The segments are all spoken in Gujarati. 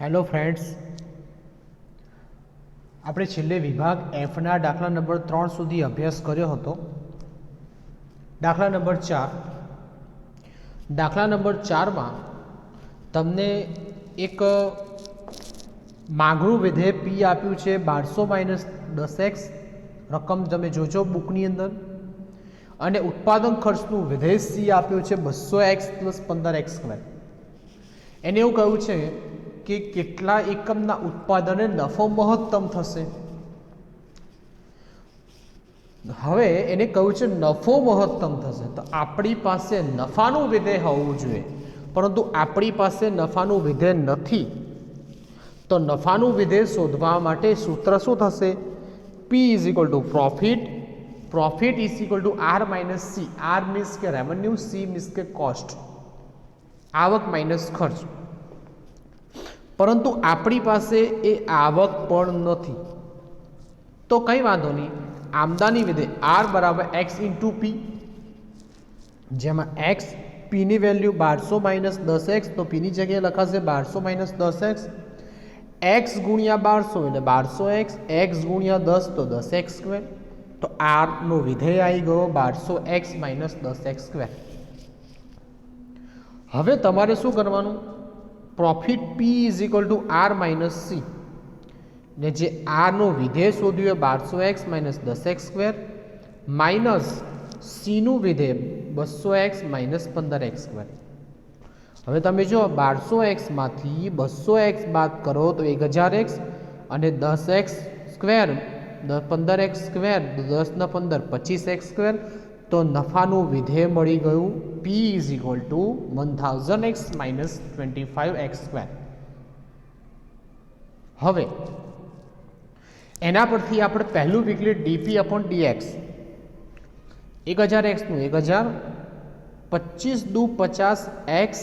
હેલો ફ્રેન્ડ્સ આપણે છેલ્લે વિભાગ એફના દાખલા નંબર ત્રણ સુધી અભ્યાસ કર્યો હતો. દાખલા નંબર ચાર. દાખલા નંબર ચારમાં તમને એક માગણું વિધેય પી આપ્યું છે બારસો માઇનસ દસ એક્સ. રકમ તમે જોજો બુકની અંદર. અને ઉત્પાદન ખર્ચનું વિધેય સી આપ્યું છે બસો એક્સ પ્લસ પંદર એક્સ સ્ક્વેર. એને એવું કહ્યું છે કે કેટલા એકમના ઉત્પાદને નફો મહત્તમ થશે? હવે એને કહ્યું છે નફો મહત્તમ થશે. તો આપણી પાસે નફાનું વિધેય હોવું જોઈએ. પરંતુ આપણી પાસે નફાનું વિધેય નથી. તો નફાનું વિધેય શોધવા માટે સૂત્ર શું થશે? P is equal to profit profit is equal to R minus C R means કે રેવન્યુ સી મીન્સ કે કોસ્ટ આવક માઇનસ ખર્ચ. પરંતુ આપણી પાસે એ આવક પણ નથી. તો કંઈ વાંધો નહીં. આમદાની વિધેય આર બરાબર એક્સ ઇન્ટુ પી જેમાં એક્સ પીની વેલ્યુ બારસો માઇનસ દસ એક્સ તો પીની જગ્યાએ લખાશે બારસો માઇનસ દસ એક્સ એક્સ ગુણ્યા બારસો એટલે બારસો એક્સ એક્સ ગુણ્યા દસ તો દસ એક્સ સ્ક્વેર તો આરનો વિધેય આવી ગયો બારસો એક્સ માઇનસ દસ એક્સ સ્ક્વેર હવે તમારે શું કરવાનું? Profit P is equal to R minus C ને જે આરનો વિધેય શોધ્યું એ બારસો એક્સ માઇનસ દસ એક્સ સ્ક્વેર માઇનસ સીનું વિધેય બસો એક્સ માઇનસ પંદર એક્સ સ્ક્વેર હવે તમે જો બારસો એક્સમાંથી બસો એક્સ બાદ કરો તો એક હજાર એક્સ અને દસ એક્સ સ્ક્વેર પંદર એક્સ સ્ક્વેર દસના પંદર, પચીસ એક્સ સ્ક્વેર તો નફાનું વિધેય મળી ગયું P is equal to one thousand X minus twenty five X square હવે, એના પરથી આપણે પહેલું વીકલી ડીપી અપોન ડીએક્સ એક હજાર એક્સનું એક હજાર પચીસ દુ પચાસ X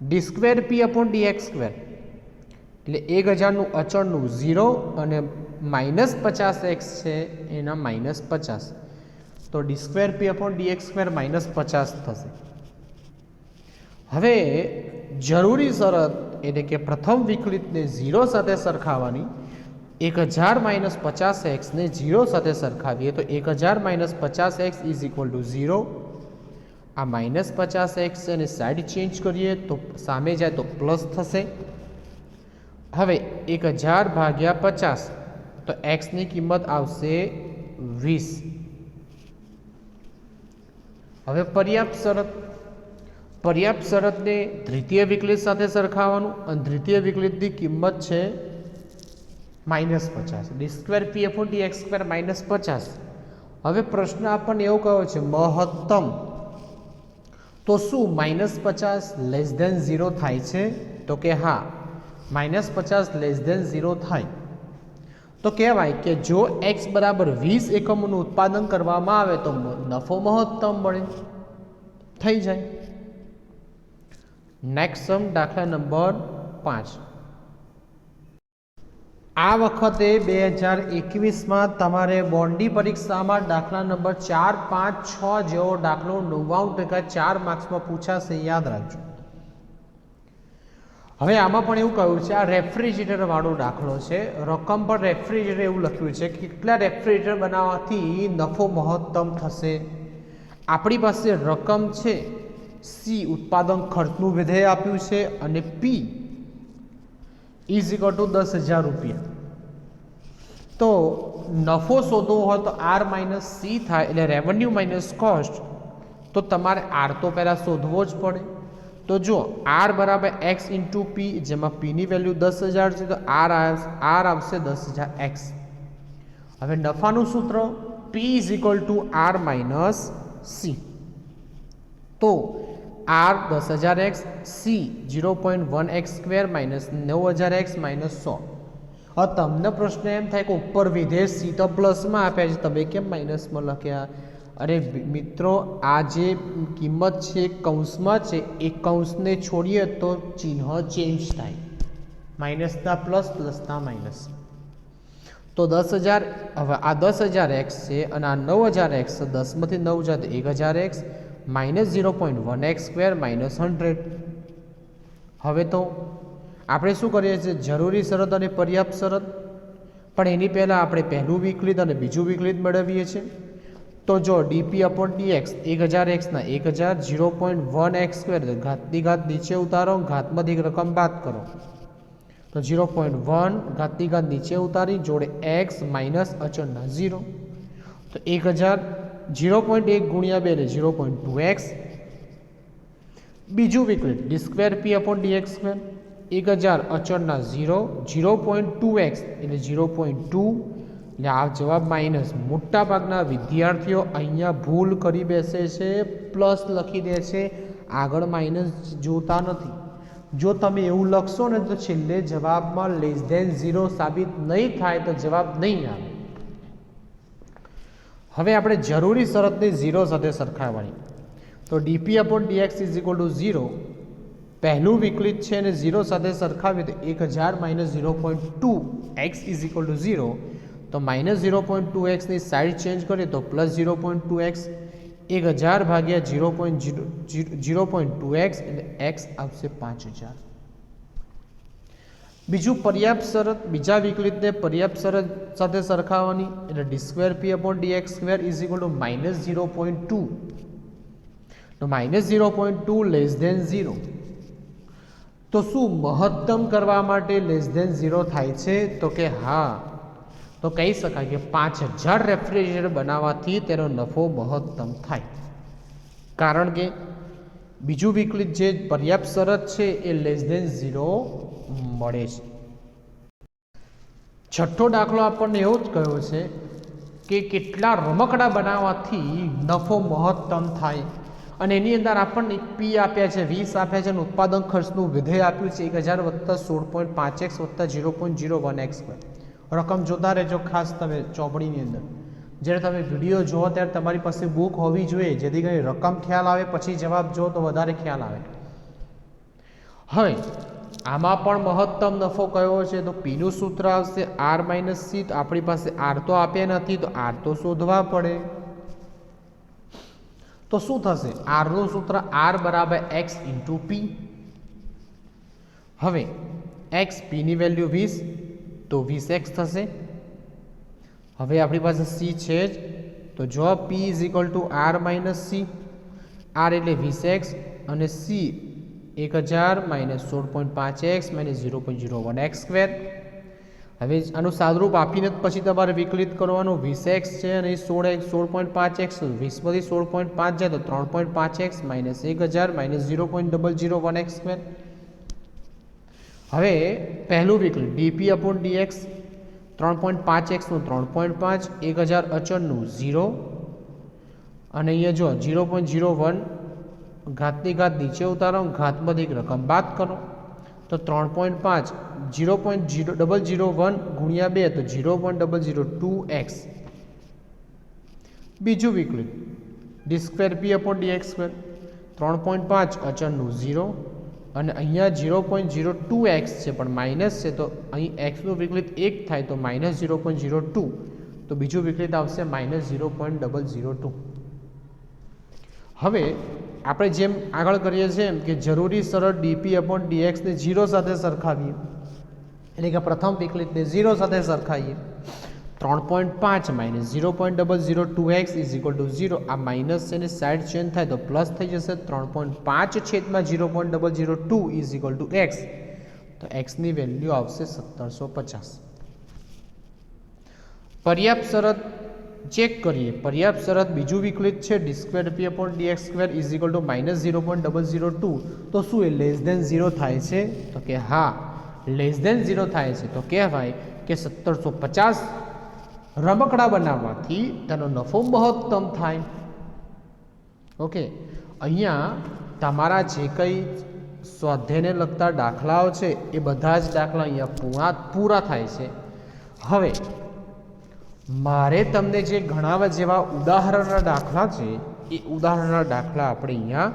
D square P upon DX square એટલે એક હજારનું અચળનું ઝીરો અને માઇનસ પચાસ એક્સ છે, એના માઇનસ પચાસ. તો D square P upon D X square minus પચાસ થશે. હવે જરૂરી શરત એટલે કે પ્રથમ વિકલિતને ઝીરો સાથે સરખાવવાની એક હજાર માઇનસ પચાસ એક્સને ઝીરો સાથે સરખાવીએ તો એક હજાર માઇનસ પચાસ X is equal to zero. આ માઇનસ પચાસ એક્સ અને સાઈડ ચેન્જ કરીએ તો સામે જાય તો પ્લસ થશે. હવે એક હજાર ભાગ્યા પચાસ તો એક્સની કિંમત આવશે વીસ. હવે પર્યાપ્ત શરત. પર્યાપ્ત શરતને દ્વિતીય વિકલિત સાથે સરખાવવાનું અને દ્વિતીય વિકલિતની કિંમત છે માઇનસ પચાસ. D square P F T X square minus પચાસ. હવે પ્રશ્ન આપણને એવો કહ્યો છે, મહત્તમ. તો શું માઇનસ પચાસ લેસ દેન ઝીરો થાય છે? તો કે હા, માઇનસ પચાસ લેસ દેન ઝીરો થાય. તો કહેવાય કે જો એક્સ બરાબર વીસ એકમોનું ઉત્પાદન કરવામાં આવે તો નફો મહત્તમ મળે થઈ જાય. નેક્સ્ટ સમ દાખલા નંબર પાંચ. આ વખતે બે હજાર એકવીસમાં તમારે બોન્ડી પરીક્ષામાં દાખલા નંબર ચાર, પાંચ, છ જેવો દાખલો નવ્વાણું ટકા ચાર માર્ક્સમાં પૂછાશે. યાદ રાખજો. હવે આમાં પણ એવું કહ્યું છે, આ રેફ્રિજરેટરવાળો દાખલો છે. રકમ પર રેફ્રિજરેટર એવું લખ્યું છે કે કેટલા રેફ્રિજરેટર બનાવવાથી નફો મહત્તમ થશે. આપણી પાસે રકમ છે, સી ઉત્પાદન ખર્ચનું વિધેય આપ્યું છે અને પી ઇઝ ઇક્વલ ટુ દસ હજાર રૂપિયા. તો નફો શોધવો હોય તો આર માઇનસ સી થાય એટલે રેવન્યુ માઇનસ કોસ્ટ. તો તમારે આર તો પહેલાં શોધવો જ પડે. તો જો આર બરાબર એક્સ ઇન્ટુ પી જેમાં પીની વેલ્યુ દસ હજાર છે, તો આર આર આવશે દસ હજાર એક્સ હવે નફાનું સૂત્ર P is equal to R minus C તો આર દસ હજાર X C zero point one X square minus નવ હજાર એક્સ માઇનસ સો. હવે તમને પ્રશ્ન એમ થાય કે ઉપર વિધેય સી તો પ્લસમાં આપ્યા છે તમે કેમ માઇનસમાં લખ્યા? અરે મિત્રો, આ જે કિંમત છે, કૌંસમાં છે, એ કૌંસને છોડીએ તો ચિહ્ન ચેન્જ થાય. માઇનસના પ્લસ પ્લસના માઇનસ તો દસ હજાર, હવે આ દસ હજાર એક્સ છે અને આ નવ હજાર એક્સ દસમાંથી નવ હજાર એક હજાર X minus zero point one X square minus hundred હવે તો આપણે શું કરીએ છીએ? જરૂરી શરત અને પર્યાપ્ત શરત. પણ એની પહેલાં આપણે પહેલું વિકલિત અને બીજું વિકલિત મેળવીએ છીએ. તો જો ડીપી અપોન ડીએક્સ એક હજાર એક્સના એક હજાર zero point one X square ઘાતની ઘાત નીચે ઉતારો ઘાતમાંથી એક રકમ બાદ કરો. તો ઝીરો પોઈન્ટ વન ઘાતની ઘાત નીચે ઉતારી, જોડે એક્સ માઇનસ અચળના ઝીરો. તો એક હજાર ઝીરો પોઈન્ટ એક ગુણ્યા બે એટલે ઝીરો પોઈન્ટ ટુ એક્સ. બીજું વિકલિત D square P upon D X square એક હજાર અચળના zero zero point two X એટલે ઝીરો પોઈન્ટ ટુ એટલે આ જવાબ માઇનસ મોટાભાગના વિદ્યાર્થીઓ અહીંયા ભૂલ કરી બેસે છે પ્લસ લખી દે છે. આગળ માઇનસ જોતા નથી. જો તમે એવું લખશો ને તો છેલ્લે જવાબમાં લેસ ધેન ઝીરો સાબિત નહીં થાય તો જવાબ નહીં આવે. હવે આપણે જરૂરી શરતને ઝીરો સાથે સરખાવવાની. તો DP upon DX is equal to zero પહેલું વિકલિત છે અને ઝીરો સાથે સરખાવીએ તો એક હજાર minus zero point two X is equal to zero તો માઇનસ ઝીરો પોઈન્ટ ટુ એક્સની સાઇડ ચેન્જ કરીએ તો plus zero point two X, એક હજાર ભાગ્યા zero point zero zero point two X એટલે એક્સ આવશે પાંચ હજાર. બીજું પર્યાપ્ત શરત, બીજા વિકલિતને પર્યાપ્ત શરત સાથે સરખાવવાની એટલે D square P upon D X square is equal to minus zero point two. તો minus zero point two less than zero. તો શું મહત્તમ કરવા માટે લેસ દેન ઝીરો થાય છે? તો કે હા તો કહી શકાય કે પાંચ હજાર રેફ્રિજરેટર બનાવવાથી તેનો નફો મહત્તમ થાય. કારણ કે બીજું વિકલિત જે પર્યાપ્ત શરત છે એ લેસ દેન ઝીરો મળે છે. છઠ્ઠો દાખલો આપણને એવો જ કહ્યો છે કે કેટલા રમકડા બનાવવાથી નફો મહત્તમ થાય. અને એની અંદર આપણને પી આપ્યા છે, વીસ આપ્યા છે અને ઉત્પાદન ખર્ચનું વિધેય આપ્યું છે, એક હજાર વત્તા સોળ પોઈન્ટ પાંચ એક્સ વત્તા zero point zero one X રકમ જોતા રહેજો ખાસ તમે ચોપડીની અંદર. જ્યારે તમે વીડિયો જુઓ ત્યારે તમારી પાસે બુક હોવી જોઈએ, જેથી કરી રકમ ખ્યાલ આવે, પછી જવાબ જુઓ તો વધારે ખ્યાલ આવે. હવે, આમાં પણ મહત્તમ નફો કયો છે? તો પીનું સૂત્ર આવશે આર માઇનસ સી તો આપણી પાસે આર તો આપ્યા નથી, તો આર તો શોધવા પડે. તો શું થશે? આરનું સૂત્ર આર બરાબર એક્સ ઇન્ટુ પી હવે એક્સ પીની વેલ્યુ વીસ તો વીસ એક્સ થશે. હવે આપણી પાસે સી છે જ. તો જો P is equal to R minus C. R એટલે વીસ એક્સ અને સી એક હજાર માઇનસ સોળ પોઈન્ટ પાંચ X minus zero point zero one X square. હવે આનું સાદરૂપ આપીને જ પછી તમારે વિકલિત કરવાનું. વીસ એક્સ છે અને સોળ એક્સ, સોળ પોઈન્ટ પાંચ એક્સ વીસમાંથી સોળ પોઈન્ટ પાંચ જાય તો ત્રણ પોઈન્ટ પાંચ એક્સ માઇનસ એક હજાર minus zero point double zero one X square. હવે પહેલું વિકલન ડીપી અપોન ડીએક્સ ત્રણ પોઈન્ટ પાંચ એક્સનું ત્રણ પોઈન્ટ પાંચ, એક હજાર અચળનું ઝીરો. અને અહીંયા જો ઝીરો પોઈન્ટ ઝીરો વન ઘાતની ઘાત નીચે ઉતારો ઘાતમાંથી એક રકમ બાદ કરો. તો ત્રણ પોઈન્ટ પાંચ zero point zero double zero one ગુણ્યા બે તો zero point double zero two X. બીજું વિકલન D square P upon D X square ત્રણ પોઈન્ટ પાંચ અચળનું ઝીરો. અને અહીંયા zero point zero two X છે, પણ માઇનસ છે, તો અહીં એક્સનું વિકલિત એક થાય તો minus zero point zero two તો બીજું વિકલિત આવશે minus zero point double zero two હવે આપણે જેમ આગળ કરીએ છીએ એમ કે જરૂરી સરળ ડીપી અપોન ડીએક્સને ઝીરો સાથે સરખાવીએ. એટલે કે પ્રથમ વિકલિતને ઝીરો સાથે સરખાવીએ. ત્રણ પોઈન્ટ પાંચ minus zero point double zero two X is equal to zero આ માઇનસ છે ને સાઈડ ચેન્જ થાય તો પ્લસ થઈ જશે. ત્રણ પોઈન્ટ પાંચ છેદમાં zero point double zero two is equal to X તો એક્સની વેલ્યુ આવશે સત્તરસો પચાસ. પર્યાપ્ત શરત ચેક કરીએ. પર્યાપ્ત શરત બીજું વિકલિત છે. D square P upon D X square is equal to minus zero point double zero two તો શું એ લેસ દેન ઝીરો થાય છે? તો કે હા લેસ દેન ઝીરો થાય છે. તો કહેવાય કે સત્તરસો પચાસ રમકડા બનાવવાથી તેનો નફો મહત્તમ થાય. ઓકે? અહીંયા તમારા જે કંઈ સ્વાધ્યાયને લગતા દાખલાઓ છે, એ બધા જ દાખલા અહીંયા પૂરા પૂરા થાય છે. હવે, મારે તમને જે ગણાવવા જેવા ઉદાહરણના દાખલા છે, એ ઉદાહરણના દાખલા આપણે અહીંયા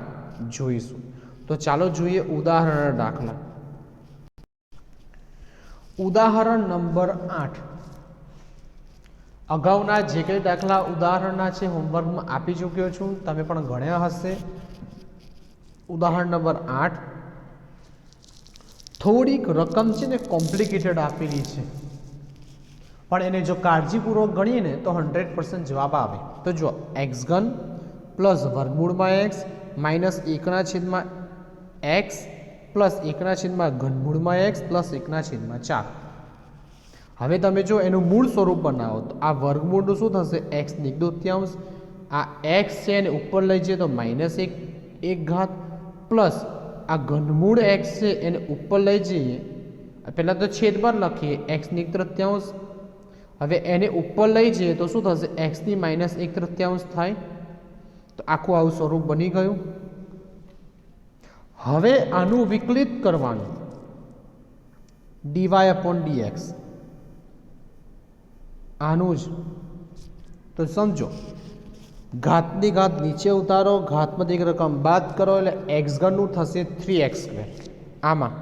જોઈશું. તો ચાલો જોઈએ ઉદાહરણના દાખલા. ઉદાહરણ નંબર આઠ. અગાઉના જે કંઈ દાખલા ઉદાહરણના છે હોમવર્કમાં આપી ચૂક્યો છું. તમે પણ ગણ્યા હશે. ઉદાહરણ નંબર આઠ. થોડીક રકમ છે ને કોમ્પ્લિકેટેડ આપેલી છે. પણ એને જો કાળજીપૂર્વક ગણીએ તો હંડ્રેડ પર્સન્ટ જવાબ આવે. તો જો એક્સ ઘન પ્લસ વર્ગમૂળમાં એક્સ માઇનસ એકના છેદમાં એક્સ પ્લસ એકના છેદમાં ઘનમૂળમાં એક્સ પ્લસ એકના છેદમાં ચાર. હવે તમે જો એનું મૂળ સ્વરૂપ બનાવો, તો આ વર્ગમૂળનું શું થશે? એક્સ એક આ એક્સ છે એને ઉપર લઈ જઈએ તો માઇનસ એક એક ઘાત. પ્લસ આ ઘનમૂળ એક્સ છે એને ઉપર લઈ જઈએ. પહેલાં તો છેદમાં લખીએ એક્સની નિક તૃત્યાંશ હવે એને ઉપર લઈ જઈએ તો શું થશે? એક્સની માઇનસ એક તૃત્યાંશ થાય. તો આખું આવું સ્વરૂપ બની ગયું. હવે આનું વિકલિત કરવાનું. ડીવાય અપોન ડીએક્સ આનું જ. તો સમજો, ઘાતની ઘાત નીચે ઉતારો, ઘાતમાંથી એક રકમ બાદ કરો એટલે એક્સ ગણનું થશે થ્રી એક્સ સ્ક્વેર. આમાં,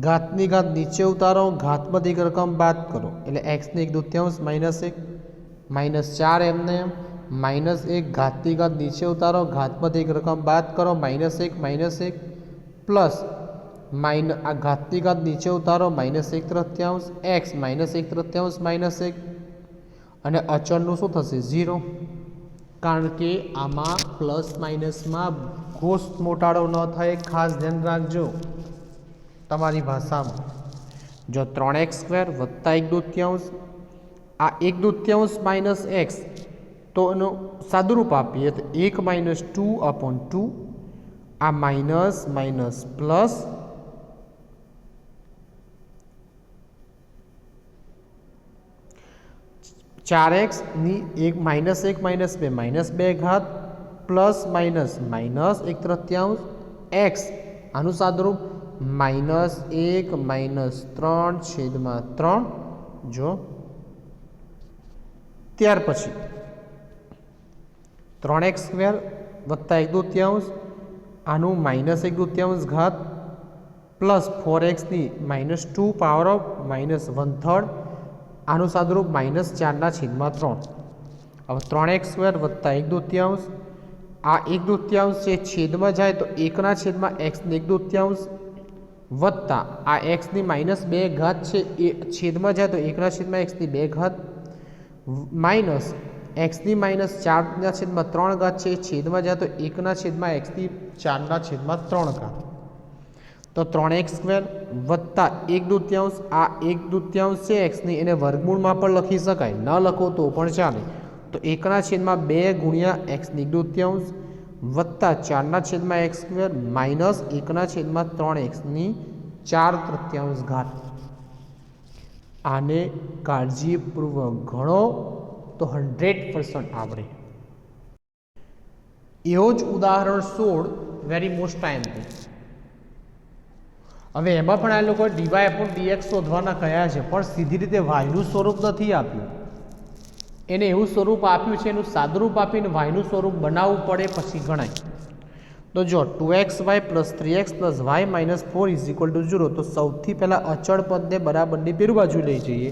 ઘાતની ઘાત નીચે ઉતારો, ઘાતમાંથી એક રકમ બાદ કરો એટલે એક્સની એક દૂત્યાંશ માઇનસ એક, માઇનસ ચાર એમને એમ, માઇનસ એક, ઘાતની ઘાત નીચે ઉતારો, ઘાતમાંથી એક રકમ બાદ કરો, માઇનસ એક માઇનસ એક, પ્લસ માઇન, આ ઘાતની ઘાત નીચે ઉતારો, માઇનસ એક તૃત્યાંશ, એક્સ માઇનસ એક તૃત્યાંશ માઇનસ એક અને અચળનું શું થશે? ઝીરો. કારણ કે આમાં પ્લસ માઇનસમાં ઘોષ મોટાડો ન થાય, ખાસ ધ્યાન રાખજો. તમારી ભાષામાં. જો ત્રણ એક્સ સ્ક્વેર વત્તા એક દૃત્યાંશ, આ એક દૃત્યાંશ માઇનસ એક્સ તો એનું સાદુરૂપ આપીએ તો એક માઇનસ ટુ અપોન ટુ આ માઇનસ માઇનસ પ્લસ ચાર એક્સની એક માઇનસ એક માઇનસ બે માઇનસ બે ઘાત પ્લસ માઇનસ માઇનસ એક તૃત્યાંશ એક્સ. આનું સાદરૂપ માઇનસ એક, માઇનસ ત્રણ, છેદમાં ત્રણ. જો ત્યાર પછી ત્રણ એક્સ સ્ક્વેર વત્તા એક દૃત્યાંશ, આનું માઇનસ એક દૃત્યાંશ ઘાત plus four એક્સની minus two power of minus one third આનું સાદરૂપ માઇનસ ચારના છેદમાં ત્રણ. હવે ત્રણ એક્સ સ્ક્વેર વત્તા એક દૃત્યાંશ. આ એક દૃત્યાંશ છે છેદમાં જાય તો એકના છેદમાં એક્સની એક દૃત્યાંશ. વત્તા આ એક્સની માઇનસ બે ઘાત છે, એ છેદમાં જાય તો એકના છેદમાં એક્સની બે ઘાત. માઇનસ એક્સની માઇનસ ચારના છેદમાં ત્રણ ઘાત છે, એ છેદમાં જાય તો એકના છેદમાં એક્સની ચારના છેદમાં ત્રણ ઘાત. તો ત્રણ એક્સ સ્ક્વેર વત્તા એક દૃત્યાંશ, આ એક દૃત્યાંશ છે એક્સની એને વર્ગમૂળમાં પણ લખી શકાય. ન લખો તો પણ ચાલે. તો એકના છેદમાં બે ગુણ્યા એક્સની દૃત્યાંશ વત્તા ચારના છેદમાં એક્સ સ્ક્વેર માઇનસ એકના છેદમાં ત્રણ એક્સની ચાર તૃત્યાંશ ઘાત. આને કાળજીપૂર્વક ગણો તો હંડ્રેડ પર્સન્ટ આવડે. એવો જ ઉદાહરણ સોળ, વેરી મોસ્ટ ટાઈમ હવે એમાં પણ આ લોકો ડીવાય અપોન ડીએક્સ શોધવાના કયા છે, પણ સીધી રીતે વાયનું સ્વરૂપ નથી આપ્યું. એને એવું સ્વરૂપ આપ્યું છે, એનું સાદરૂપ આપીને વાયનું સ્વરૂપ બનાવવું પડે પછી ગણાય. તો જો two X Y plus three X plus Y minus four is equal to zero, તો સૌથી પહેલાં અચળ પદને બરાબરની પેરુ બાજુ લઈ જઈએ.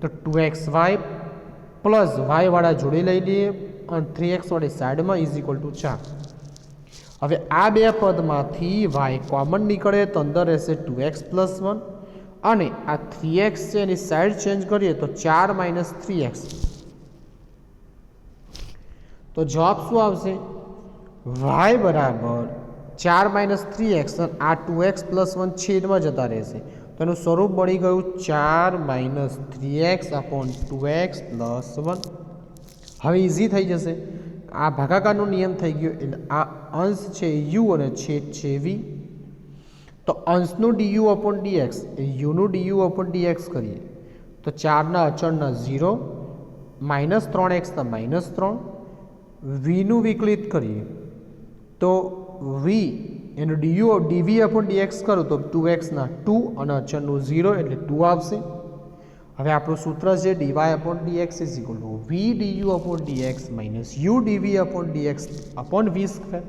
તો ટુ એક્સ વાય પ્લસ વાયવાળા જોડે લઈ લઈએ અને થ્રી એક્સ વાળી સાઈડમાં ઇઝ ઇક્વલ ટુ ચાર. હવે આ બે પદમાંથી વાય કોમન નીકળે તો અંદર રહેશે ટુ એક્સ પ્લસ વન અને આ થ્રી એક્સ છે એની સાઈડ ચેન્જ કરીએ તો ચાર માઇનસ થ્રી એક્સ તો જવાબ શું આવશે? વાય બરાબર ચાર માઇનસ થ્રી એક્સ આ ટુ એક્સ પ્લસ વન છેદમાં જતા રહેશે. તો એનું સ્વરૂપ બની ગયું ચાર minus three X upon two X plus one હવે ઇઝી થઈ જશે. આ ભાગાકારનો નિયમ થઈ ગયો એટલે આ અંશ છે યુ અને છેદ છે વી તો અંશનું ડીયુ અપોન ડીએક્સ એ યુનું ડીયુ અપોન ડીએક્સ કરીએ. તો ચારના અચળના ઝીરો માઇનસ ત્રણ એક્સના માઇનસ ત્રણ વીનું વિકલિત કરીએ. તો વી એનું ડીયુ ડીવી અપોન ડીએક્સ કરું તો ટુ એક્સના ટુ અને અચળનું ઝીરો એટલે ટુ આવશે. હવે આપણું સૂત્ર છે DY upon DX is equal to V DU upon DX minus U DV upon DX upon V square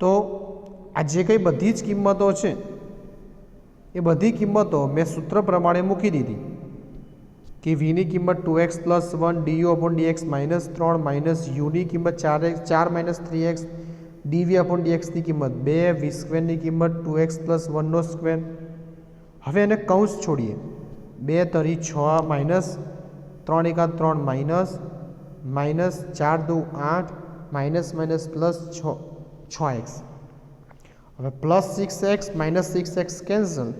તો આ જે કંઈ બધી જ કિંમતો છે, એ બધી કિંમતો મેં સૂત્ર પ્રમાણે મૂકી દીધી. કે વીની કિંમત two X plus one DU upon DX minus ત્રણ માઇનસ યુની કિંમત ચાર એક્સ ચાર minus three X DV upon ડીએક્સની કિંમત બે વી સ્ક્વેરની કિંમત ટુ એક્સ પ્લસ વનનો સ્ક્વેર હવે એને કૌંસ છોડીએ. બે તરી છ માઇનસ ત્રણ એકા ત્રણ માઇનસ માઇનસ ચાર દુ આઠ માઇનસ માઇનસ પ્લસ છ છ એક્સ. હવે plus six X, minus six X cancel.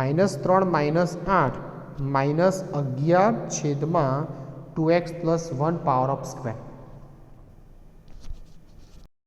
Minus ત્રણ માઇનસ આઠ, માઇનસ અગિયાર છેદમાં two X plus one power of square.